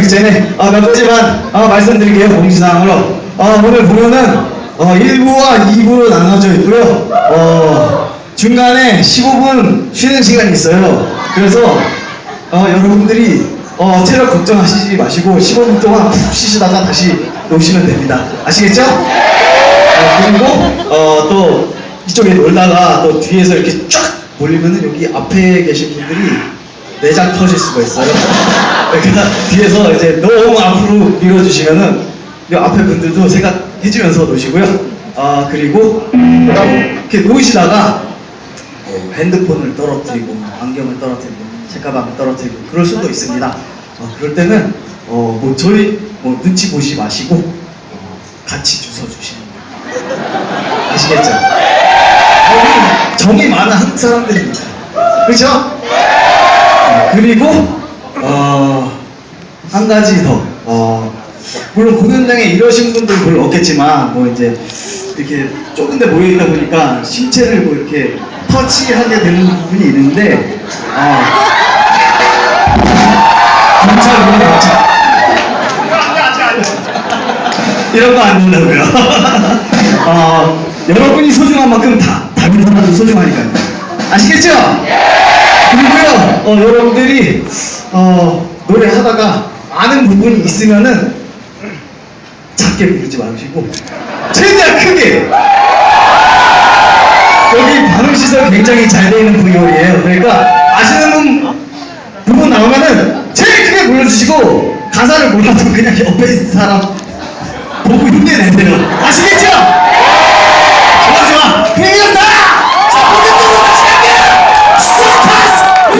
시작하기 전에 아, 몇 가지만 아, 말씀드릴게요. 공지사항으로. 아, 오늘 보면은 어, 1부와 2부로 나눠져 있고요. 어, 중간에 15분 쉬는 시간이 있어요. 그래서 어, 여러분들이 어, 체력 걱정하시지 마시고 15분 동안 푹 쉬시다가 다시 놓으시면 됩니다. 아시겠죠? 어, 그리고 어, 또 이쪽에 놀다가 또 뒤에서 이렇게 쫙 몰리면은 여기 앞에 계신 분들이 내장 터질 수가 있어요. 그러니까 뒤에서 이제 너무 앞으로 밀어주시면은 이 앞에 분들도 생각해주면서 놓으시고요. 아 그리고 이렇게 놓으시다가 뭐 핸드폰을 떨어뜨리고 뭐 안경을 떨어뜨리고 책가방을 떨어뜨리고 그럴 수도 있습니다. 어, 그럴 때는 어, 뭐 저희 뭐 눈치 보지 마시고 어, 같이 주워 주시는 거예요. 아시겠죠? 정이 많은 한국 사람들입니다. 그렇죠? 네, 그리고 어, 한 가지 더 어, 물론 공연장에 이러신 분들 별로 없겠지만 뭐 이제 이렇게 좁은 데 모여 있다 보니까 신체를 뭐 이렇게 터치하게 되는 부분이 있는데 아 경찰 경찰 이런 거 안 된다고요. 어, 여러분이 소중한 만큼 다 다른 사람도 소중하니까요. 아시겠죠? 그리고요, 어, 여러분들이 어, 노래하다가 아는 부분이 있으면은 작게 부르지 마시고 최대한 크게 여기 반응 시설 굉장히 잘 되어 있는 VO예요. 그러니까 아시는 분 부분 나오면은 제일 크게 불러주시고 가사를 몰라도 그냥 옆에 있는 사람 보고 흉내내세요. 아시겠죠?